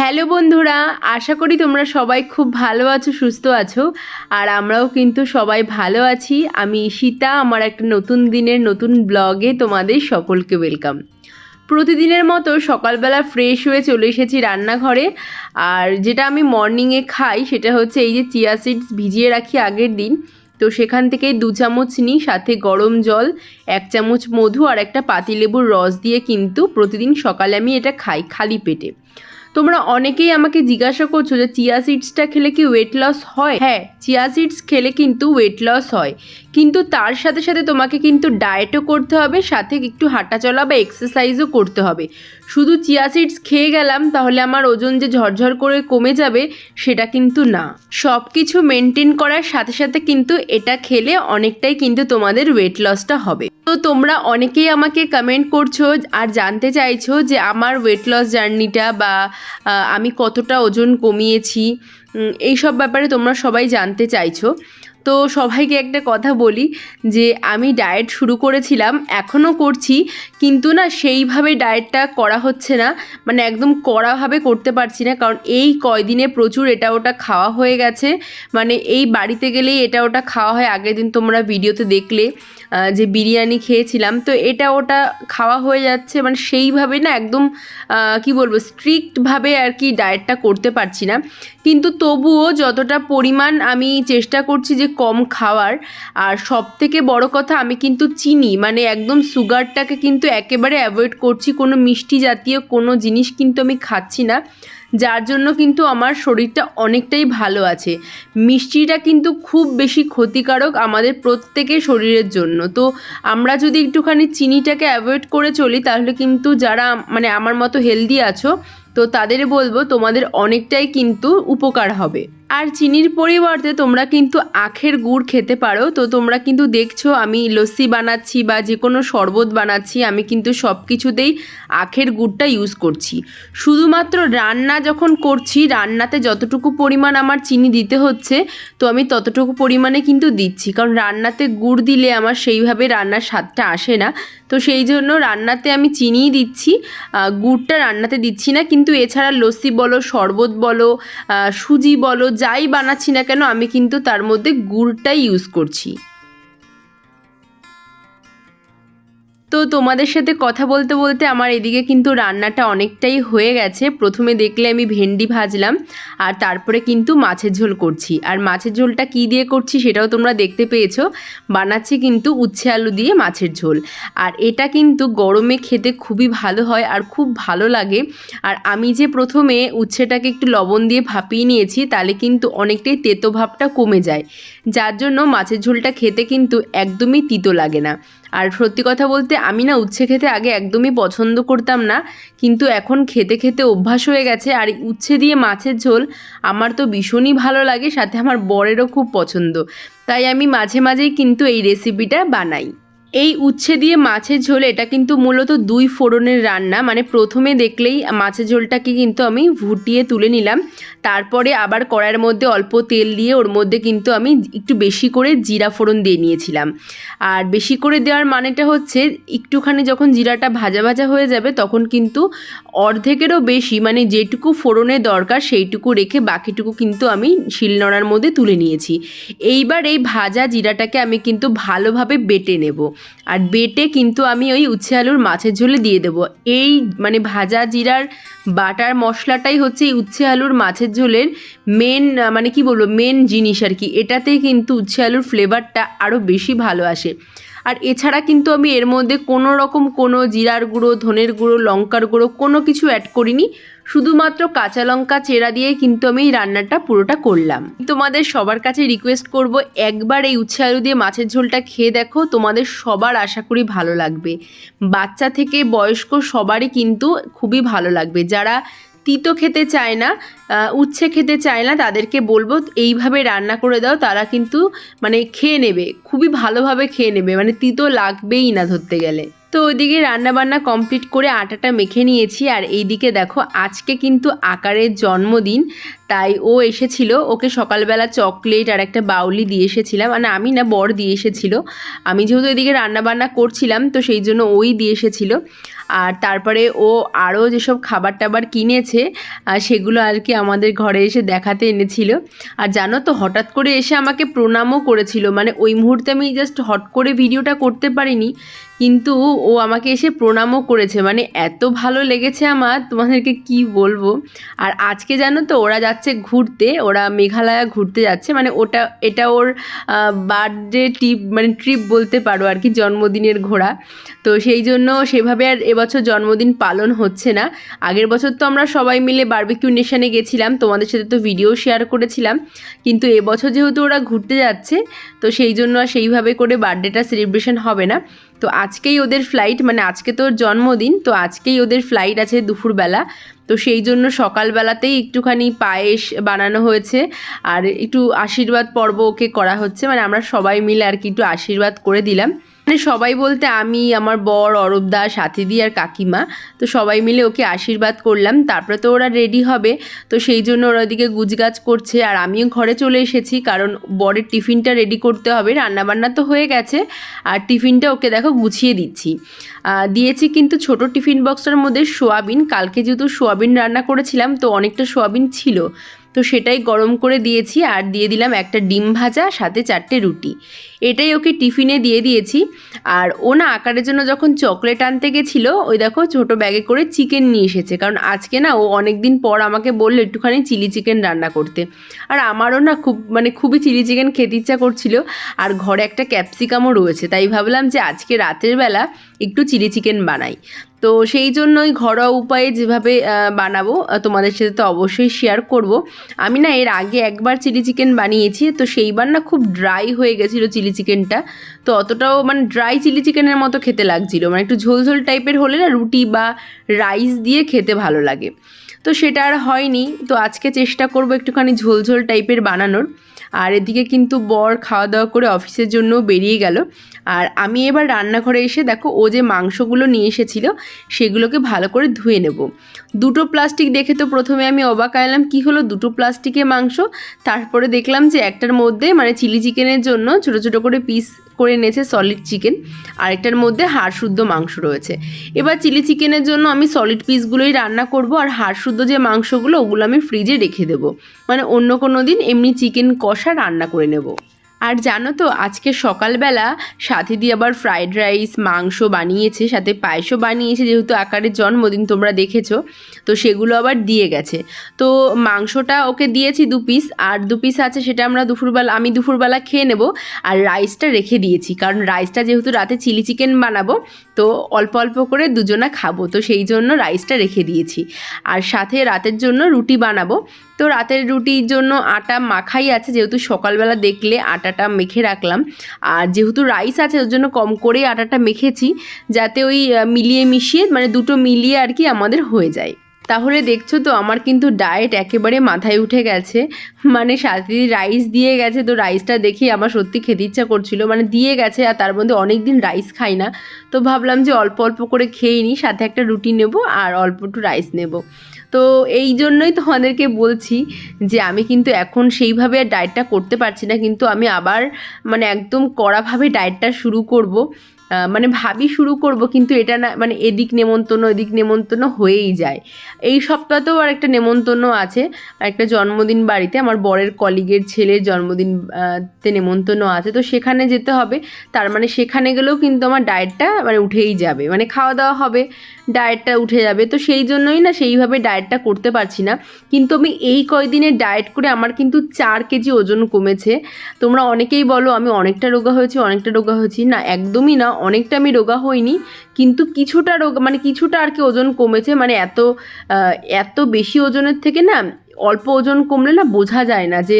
Hello বন্ধুরা, আশা করি তোমরা সবাই খুব ভালো আছো, সুস্থ আছো। আর আমরাও কিন্তু সবাই ভালো আছি। আমি ঈশিতা, আমার একটা নতুন দিনের নতুন ব্লগে তোমাদের সকলকে ওয়েলকাম প্রতিদিনের মতো সকালবেলা ফ্রেশ হয়ে চলে এসেছি রান্নাঘরে। আর যেটা আমি মর্নিংয়ে খাই, সেটা হচ্ছে এই যে চিয়া সিডস ভিজিয়ে রাখি আগের দিন। তো সেখান থেকে দু চামচ নিই, সাথে গরম জল, এক চামচ মধু আর একটা পাতিলেবুর রস দিয়ে কিন্তু প্রতিদিন সকালে আমি এটা খাই খালি পেটে। তোমরা অনেকেই আমাকে জিজ্ঞাসা করছ যে, চিয়া সিডসটা খেলে কি ওয়েট লস হয়? হ্যাঁ চিয়া সিডস খেলে কিন্তু ওয়েট লস হয়। কিন্তু তার সাথে সাথে তোমাকে কিন্তু ডায়েটও করতে হবে সাথে একটু হাঁটাচলা বা এক্সারসাইজও করতে হবে। শুধু চিয়া সিডস খেয়ে গেলাম তাহলে আমার ওজন যে ঝরঝর করে কমে যাবে সেটা কিন্তু না। সব কিছু মেনটেন করার সাথে সাথে কিন্তু এটা খেলে অনেকটাই কিন্তু তোমাদের ওয়েট লসটা হবে। তো তোমরা অনেকেই আমাকে কমেন্ট করছ আর জানতে চাইছো যে আমার ওয়েট লস জার্নিটা বা আমি কতটা ওজন কমিয়েছি উম, এই সব ব্যাপারে তোমরা সবাই জানতে চাইছো। তো সবাইকে একটা কথা বলি যে আমি ডায়েট শুরু করেছিলাম এখনও করছি, কিন্তু না সেইভাবে ডায়েটটা করা হচ্ছে না। মানে একদম কড়াভাবে করতে পারছি না, কারণ এই কয়দিনে প্রচুর এটা ওটা খাওয়া হয়ে গেছে। মানে এই বাড়িতে গেলেই এটা ওটা খাওয়া হয়। আগের দিন তোমরা ভিডিওতে দেখলে যে বিরিয়ানি খেয়েছিলাম, তো এটা ওটা খাওয়া হয়ে যাচ্ছে। মানে সেইভাবে না একদম কি বলব স্ট্রিক্টভাবে আর কি ডায়েটটা করতে পারছি না। কিন্তু তবুও যতটা পরিমাণ আমি চেষ্টা করছি যে কম খাওয়ার। আর সব থেকে বড় কথা, আমি কিন্তু চিনি। মানে একদম সুগারটাকে কিন্তু একেবারে অ্যাভয়েড করছি। কোনো মিষ্টি জাতীয় কোনো জিনিস কিন্তু আমি খাচ্ছি না। যার জন্য কিন্তু আমার শরীরটা অনেকটাই ভালো আছে। মিষ্টিটা কিন্তু খুব বেশি ক্ষতিকারক আমাদের প্রত্যেকের শরীরের জন্য। তো আমরা যদি একটুখানি চিনিটাকে অ্যাভয়েড করে চলি, তাহলে কিন্তু যারা মানে আমার মতো হেলদি আছো, তো তাদের বলব তোমাদের অনেকটাই কিন্তু উপকার হবে। আর চিনির পরিবর্তে তোমরা কিন্তু আখের গুড় খেতে পারো। তো তোমরা কিন্তু দেখছ, আমি লস্যি বানাচ্ছি বা যে কোনো শরবত বানাচ্ছি, আমি কিন্তু সব কিছুতেই আখের গুড়টা ইউজ করছি। শুধুমাত্র রান্না যখন করছি, রান্নাতে যতটুকু পরিমাণ আমার চিনি দিতে হচ্ছে, তো আমি ততটুকু পরিমাণে কিন্তু দিচ্ছি। কারণ রান্নাতে গুড় দিলে আমার সেইভাবে রান্নার স্বাদটা আসে না। তো সেই জন্য রান্নাতে আমি চিনিই দিচ্ছি গুড়টা রান্নাতে দিচ্ছি না। কিন্তু এছাড়া লস্যি বলো, শরবত বলো সুজি বলো যাই বানাচ্ছি না কেন আমি কিন্তু তার মধ্যে গুড়টাই ইউজ করছি। তো তোমাদের সাথে কথা বলতে বলতে আমার এদিকে কিন্তু রান্নাটা অনেকটাই হয়ে গেছে। প্রথমে দেখলে আমি ভেন্ডি ভাজলাম আর তারপরে কিন্তু মাছের ঝোল করছি। আর মাছের ঝোলটা কী দিয়ে করছি সেটাও তোমরা দেখতে পেয়েছ। বানাচ্ছি কিন্তু উচ্ছে আলু দিয়ে মাছের ঝোল। আর এটা কিন্তু গরমে খেতে খুবই ভালো হয় আর খুব ভালো লাগে। আর আমি যে প্রথমে উচ্ছেটাকে একটু লবণ দিয়ে ভাপিয়ে নিয়েছি তাহলে কিন্তু অনেকটাই তেতো ভাবটা কমে যায়। যার জন্য মাছের ঝোলটা খেতে কিন্তু একদমই তিতো লাগে না। আর সত্যি কথা বলতে আমি না উচ্ছে খেতে আগে একদমই পছন্দ করতাম না, কিন্তু এখন খেতে খেতে অভ্যাস হয়ে গেছে আর উচ্ছে দিয়ে মাছের ঝোল আমার তো ভীষণই ভালো লাগে, সাথে আমার বরেরও খুব পছন্দ। তাই আমি মাঝে মাঝেই কিন্তু এই রেসিপিটা বানাই। এই উচ্ছে দিয়ে মাছের ঝোল, এটা কিন্তু মূলত দুই ফোড়নের রান্না। মানে প্রথমে দেখলেই মাছের ঝোলটাকে কিন্তু আমি ভুটিয়ে তুলে নিলাম। তারপরে আবার কড়াইয়ের মধ্যে অল্প তেল দিয়ে ওর মধ্যে কিন্তু আমি একটু বেশি করে জিরা ফোড়ন দিয়ে নিয়েছিলাম। আর বেশি করে দেওয়ার মানেটা হচ্ছে, একটুখানি যখন জিরাটা ভাজা ভাজা হয়ে যাবে, তখন কিন্তু অর্ধেকেরও বেশি মানে যেটুকু ফোড়নের দরকার সেইটুকু রেখে বাকিটুকু কিন্তু আমি শিলনোড়ার মধ্যে তুলে নিয়েছি। এইবার এই ভাজা জিরাটাকে আমি কিন্তু ভালোভাবে বেটে নেব। আর বেটে কিন্তু আমি ওই উচ্ছে আলুর মাছের ঝোলে দিয়ে দেবো। এই মানে ভাজা জিরার বাটার মশলাটাই হচ্ছে এই উচ্ছে আলুর মাছের ঝোলের মেন মানে কি বলব মেন জিনিস আর কি। এটাতেই কিন্তু উচ্ছে আলুর ফ্লেভারটা আরও বেশি ভালো আসে। আর এছাড়া কিন্তু আমি এর মধ্যে কোনো রকম কোনো জিরার গুঁড়ো, ধনের গুঁড়ো, লঙ্কার গুঁড়ো কোনো কিছু অ্যাড করিনি। শুধুমাত্র কাঁচা লঙ্কা চেরা দিয়ে কিন্তু আমি এই রান্নাটা পুরোটা করলাম। তোমাদের সবার কাছে রিকোয়েস্ট করব, একবার এই উচ্ছে আলু দিয়ে মাছের ঝোলটা খেয়ে দেখো, তোমাদের সবার আশা করি ভালো লাগবে। বাচ্চা থেকে বয়স্ক সবারই কিন্তু খুবই ভালো লাগবে। যারা তিতো খেতে চায় না উচ্ছে খেতে চায় না, তাদেরকে বলব এইভাবে রান্না করে দাও, তারা কিন্তু মানে খেয়ে নেবে, খুবই ভালোভাবে খেয়ে নেবে মানে তিতো লাগবেই না ধরতে গেলে। তো ওইদিকে রান্নাবান্না কমপ্লিট করে আটাটা মেখে নিয়েছি। আর এইদিকে দেখো, আজকে কিন্তু আকারের জন্মদিন, তাই ও এসেছিল। ওকে সকালবেলা চকলেট আর একটা বাউলি দিয়ে এসেছিলাম। মানে আমি না বর দিয়ে এসেছিল। আমি যেহেতু এদিকে রান্নাবান্না করছিলাম, তো সেই জন্য ওই দিয়ে এসেছিল। আর তারপরে ও আরও যেসব খাবার টাবার কিনেছে সেগুলো আর কি আমাদের ঘরে এসে দেখাতে এনেছিল। আর জানো তো, হঠাৎ করে এসে আমাকে প্রণামও করেছিল। মানে ওই মুহূর্তে আমি জাস্ট হট করে ভিডিওটা করতে পারিনি। কিন্তু ও আমাকে এসে প্রণামও করেছে। মানে এত ভালো লেগেছে আমার, তোমাদেরকে কি বলব? আর আজকে জানো তো, ওরা যাচ্ছে ঘুরতে, ওরা মেঘালয়া ঘুরতে যাচ্ছে। মানে ওটা, এটা ওর বার্থডে ট্রিপ মানে ট্রিপ বলতে পারো আর কি, জন্মদিনের ঘোরা তো সেই জন্য সেভাবে আর এবছর জন্মদিন পালন হচ্ছে না। আগের বছর তো আমরা সবাই মিলে বারবিকিউ নেশানে গেছিলাম, তোমাদের সাথে তো ভিডিও শেয়ার করেছিলাম। কিন্তু এবছর যেহেতু ওরা ঘুরতে যাচ্ছে, তো সেই জন্য আর সেইভাবে করে বার্থডেটা সেলিব্রেশন হবে না। তো আজকেই ওদের ফ্লাইট মানে আজকে তো ওর জন্মদিন, তো আজকেই ওদের ফ্লাইট আছে দুপুরবেলা। তো সেই জন্য সকালবেলাতেই একটুখানি পায়েস বানানো হয়েছে, আর একটু আশীর্বাদ পর্ব ওকে করা হচ্ছে। মানে আমরা সবাই মিলে আর কি একটু আশীর্বাদ করে দিলাম। মানে সবাই বলতে আমি, আমার বর অরূপদা সাথীদি আর কাকিমা, তো সবাই মিলে ওকে আশীর্বাদ করলাম। তারপরে তো ওরা রেডি হবে, তো সেই জন্য ওরা ওদিকে গুজগাছ করছে। আর আমিও ঘরে চলে এসেছি, কারণ বরের টিফিনটা রেডি করতে হবে। রান্নাবান্না তো হয়ে গেছে, আর টিফিনটা ওকে দেখো গুছিয়ে দিচ্ছি। দিয়েছি কিন্তু ছোট টিফিন বক্সটার মধ্যে সোয়াবিন। কালকে যেহেতু সোয়াবিন রান্না করেছিলাম, তো অনেকটা সোয়াবিন ছিল। তো সেটাই গরম করে দিয়েছি আর দিয়ে দিলাম একটা ডিম ভাজা, সাথে চারটে রুটি। এটাই ওকে টিফিনে দিয়ে দিয়েছি। আর ও না আকারের জন্য যখন চকলেট আনতে গেছিল, ওই দেখো ছোট ব্যাগে করে চিকেন নিয়ে এসেছে। কারণ আজকে না ও অনেক দিন পর আমাকে বলল একটুখানি চিলি চিকেন রান্না করতে। আর আমারও না খুব মানে খুবই চিলি চিকেন খেতে ইচ্ছা করছিল। আর ঘরে একটা ক্যাপসিকামও রয়েছে। তাই ভাবলাম যে আজকে রাতের বেলা একটু চিলি চিকেন বানাই। তো সেই জন্যই ঘরোয়া উপায়ে যেভাবে বানাবো তোমাদের সাথে তো অবশ্যই শেয়ার করব। আমি না এর আগে একবার চিলি চিকেন বানিয়েছি, তো সেইবার না খুব ড্রাই হয়ে গেছিল চিলি চিকেনটা তো অতটাও মানে ড্রাই চিলি চিকেনের মতো খেতে লাগছিল। মানে একটু ঝোল ঝোল টাইপের হলে না রুটি বা রাইস দিয়ে খেতে ভালো লাগে। তো সেটা আর হয়নি। তো আজকে চেষ্টা করব একটুখানি ঝোল ঝোল টাইপের বানানোর। আর এদিকে কিন্তু বর খাওয়া দাওয়া করে অফিসের জন্য বেরিয়ে গেল। আর আমি এবার রান্নাঘরে এসে দেখো ও যে মাংসগুলো নিয়ে এসেছিল, সেগুলোকে ভালো করে ধুয়ে নেব। দুটো প্লাস্টিক দেখে তো প্রথমে আমি অবাক আইলাম কি হলো দুটো প্লাস্টিকে মাংস? তারপরে দেখলাম যে একটার মধ্যে মানে চিলি চিকেনের জন্য ছোটো ছোটো করে পিস করে এনেছে সলিড চিকেন আরেকটার মধ্যে হাড় শুদ্ধ মাংস রয়েছে। এবার চিলি চিকেনের জন্য আমি সলিড পিসগুলোই রান্না করব, আর হাড় শুদ্ধ যে মাংসগুলো, ওগুলো আমি ফ্রিজে রেখে দেবো। মানে অন্য কোনো দিন এমনি চিকেন কষা রান্না করে নেব। আর জানো তো, আজকে সকালবেলা সাথে দিয়ে আবার ফ্রাইড রাইস মাংস বানিয়েছে, সাথে পায়েসও বানিয়েছে, যেহেতু আকারের জন্মদিন তোমরা দেখেছ, তো সেগুলো আবার দিয়ে গেছে। তো মাংসটা ওকে দিয়েছি দু পিস আর দু পিস আছে সেটা আমরা দুপুরবেলা, আমি দুপুরবেলা খেয়ে নেব, আর রাইসটা রেখে দিয়েছি, কারণ রাইসটা যেহেতু রাতে চিলি চিকেন বানাবো, তো অল্প অল্প করে দুজনা খাব, তো সেই জন্য রাইসটা রেখে দিয়েছি। আর সাথে রাতের জন্য রুটি বানাবো তো রাতের রুটির জন্য আটা মাখাই আছে, যেহেতু সকালবেলা দেখলে আটাটা মেখে রাখলাম। আর যেহেতু রাইস আছে, ওর জন্য কম করেই আটাটা মেখেছি, যাতে ওই মিলিয়ে মিশিয়ে মানে দুটো মিলিয়ে আর কি আমাদের হয়ে যায়। তাহলে দেখছ তো, আমার কিন্তু ডায়েট একেবারে মাথায় উঠে গেছে। মানে সাথে রাইস দিয়ে গেছে, তো রাইসটা দেখে আমার সত্যি খেতে ইচ্ছা করছিল। মানে দিয়ে গেছে, আর তার মধ্যে অনেক দিন রাইস খাই না। তো ভাবলাম যে অল্প অল্প করে খেয়ে নিই, সাথে একটা রুটি নেব আর অল্প একটু রাইস নেব। তো এই জন্যই তোমাদেরকে বলছি যে আমি কিন্তু এখন সেইভাবে আর ডায়েটটা করতে পারছি না, কিন্তু আমি আবার মানে একদম কড়াভাবে ডায়েটটা শুরু করব। মানে ভাবি শুরু করব, কিন্তু এটা না মানে এদিক নেমন্তন্ন এদিক নেমন্তন্ন হয়েই যায়। এই সপ্তাহতেও আর একটা নেমন্তন্ন আছে। একটা জন্মদিন বাড়িতে আমার বরের কলিগের ছেলের জন্মদিন তে নেমন্তন্ন আছে। তো সেখানে যেতে হবে। তার মানে সেখানে গেলেও কিন্তু আমার ডায়েটটা মানে উঠেই যাবে। মানে খাওয়া দাওয়া হবে। ডায়েটটা উঠে যাবে। তো সেই জন্যই না সেইভাবে ডায়েটটা করতে পারছি না। কিন্তু আমি এই কয়দিনে ডায়েট করে আমার কিন্তু চার কেজি ওজন কমেছে। তোমরা অনেকেই বলো, আমি অনেকটা রোগা হয়েছি, অনেকটা রোগা হয়েছি। না, একদমই না, অনেকটা আমি রোগা হইনি। কিন্তু কিছুটা রোগা মানে কিছুটা আর কি ওজন কমেছে। মানে এত এত বেশি ওজনের থেকে না অল্প ওজন কমলে না বোঝা যায় না যে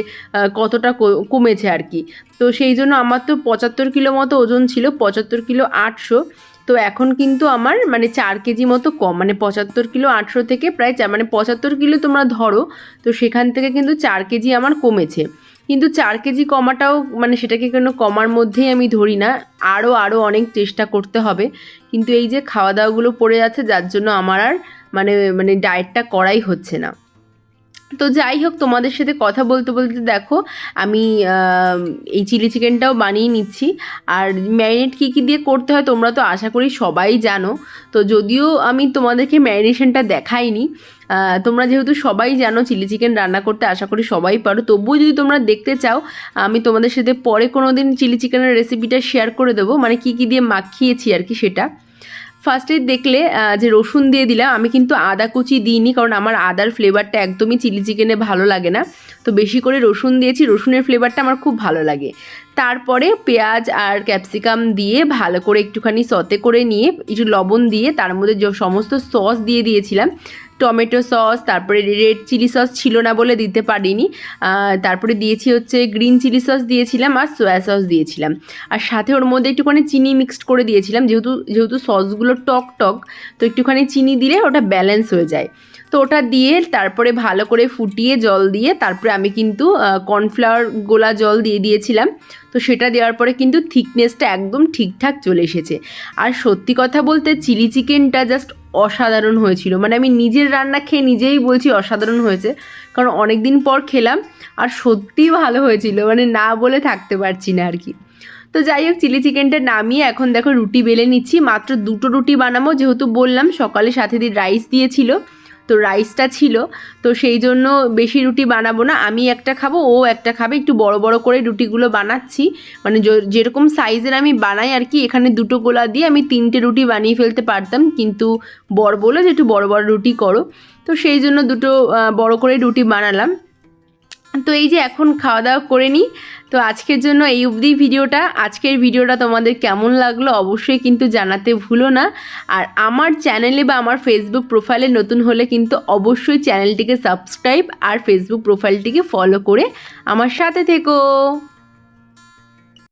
কতটা কমেছে আর কি। তো সেই জন্য আমার তো পঁচাত্তর কিলো মতো ওজন ছিল, পঁচাত্তর কিলো আটশো। তো এখন কিন্তু আমার মানে চার কেজি মতো কম মানে পঁচাত্তর কিলো আটশো থেকে প্রায় মানে পঁচাত্তর কিলো তোমরা ধরো, তো সেখান থেকে কিন্তু চার কেজি আমার কমেছে। কিন্তু চার কেজি কমাটাও মানে সেটাকে কোনো কমার মধ্যেই আমি ধরি না আরও আরও অনেক চেষ্টা করতে হবে। কিন্তু এই যে খাওয়া দাওয়াগুলো পড়ে যাচ্ছে, যার জন্য আমার আর মানে মানে ডায়েটটা করাই হচ্ছে না। তো যাই হোক, তোমাদের সাথে কথা বলতে বলতে দেখো, আমি এই চিলি চিকেনটাও বানিয়ে নিচ্ছি। আর ম্যারিনেট কী কী দিয়ে করতে হয় তোমরা তো আশা করি সবাই জানো। তো যদিও আমি তোমাদেরকে ম্যারিনেশনটা দেখাইনি তোমরা যেহেতু সবাই জানো চিলি চিকেন রান্না করতে, আশা করি সবাই পারো। তবুও যদি তোমরা দেখতে চাও, আমি তোমাদের সাথে পরে কোনো দিন চিলি চিকেনের রেসিপিটা শেয়ার করে দেবো। মানে কী কী দিয়ে মাখিয়েছি আর কি সেটা। ফার্স্টে দেখলে যে রসুন দিয়ে দিলাম, আমি কিন্তু আদা কুচি দিইনি, কারণ আমার আদার ফ্লেভারটা একদমই চিলি চিকেনে ভালো লাগে না। তো বেশি করে রসুন দিয়েছি, রসুনের ফ্লেভারটা আমার খুব ভালো লাগে। তারপরে পেঁয়াজ আর ক্যাপসিকাম দিয়ে ভালো করে একটুখানি সতে করে নিয়ে, একটু লবণ দিয়ে তার মধ্যে সমস্ত সস দিয়ে দিয়েছিলাম টমেটো সস, তারপরে রেড চিলি সস ছিল না বলে দিতে পারিনি। তারপরে দিয়েছি হচ্ছে গ্রিন চিলি সস দিয়েছিলাম আর সোয়া সস দিয়েছিলাম। আর সাথে ওর মধ্যে একটুখানি চিনি মিক্সড করে দিয়েছিলাম, যেহেতু যেহেতু সসগুলো টক টক, তো একটুখানি চিনি দিলে ওটা ব্যালেন্স হয়ে যায়। তো ওটা দিয়ে তারপরে ভালো করে ফুটিয়ে জল দিয়ে তারপরে আমি কিন্তু কর্নফ্লাওয়ার গোলা জল দিয়ে দিয়েছিলাম। তো সেটা দেওয়ার পরে কিন্তু থিকনেসটা একদম ঠিকঠাক চলে এসেছে। আর সত্যি কথা বলতে চিলি চিকেনটা জাস্ট অসাধারণ হয়েছিল। মানে আমি নিজের রান্না খেয়ে নিজেই বলছি অসাধারণ হয়েছে। কারণ অনেক দিন পর খেলাম আর সত্যি ভালো হয়েছিল। মানে না বলে থাকতে পারছি না আর কি তো যাই হোক, চিলি চিকেনটা নামিয়ে এখন দেখো রুটি বেলে নিচ্ছি। মাত্র দুটো রুটি বানাবো, যেহেতু বললাম সকালে সাথে দিয়ে রাইস দিয়েছিল। তো রাইসটা ছিল, তো সেই জন্য বেশি রুটি বানাবো না। আমি একটা খাব, ও একটা খাবে। একটু বড় বড় করে রুটিগুলো বানাচ্ছি। মানে যেরকম সাইজের আমি বানাই আর কি, এখানে দুটো গোলা দিয়ে আমি তিনটে রুটি বানিয়ে ফেলতে পারতাম। কিন্তু বর বলে যে, একটু বড় বড় রুটি করো। তো সেই জন্য দুটো বড় করে রুটি বানালাম। তো এই যে এখন খাওয়া দাওয়া করে নিই। তো আজকের জন্য এই অবধি ভিডিওটা। আজকের ভিডিওটা তোমাদের কেমন লাগল অবশ্যই কিন্তু জানাতে ভুলো না। আর আমার চ্যানেলে বা আমার ফেসবুক প্রোফাইলে নতুন হলে কিন্তু অবশ্যই চ্যানেলটিকে সাবস্ক্রাইব আর ফেসবুক প্রোফাইলটিকে ফলো করে আমার সাথে থেকো।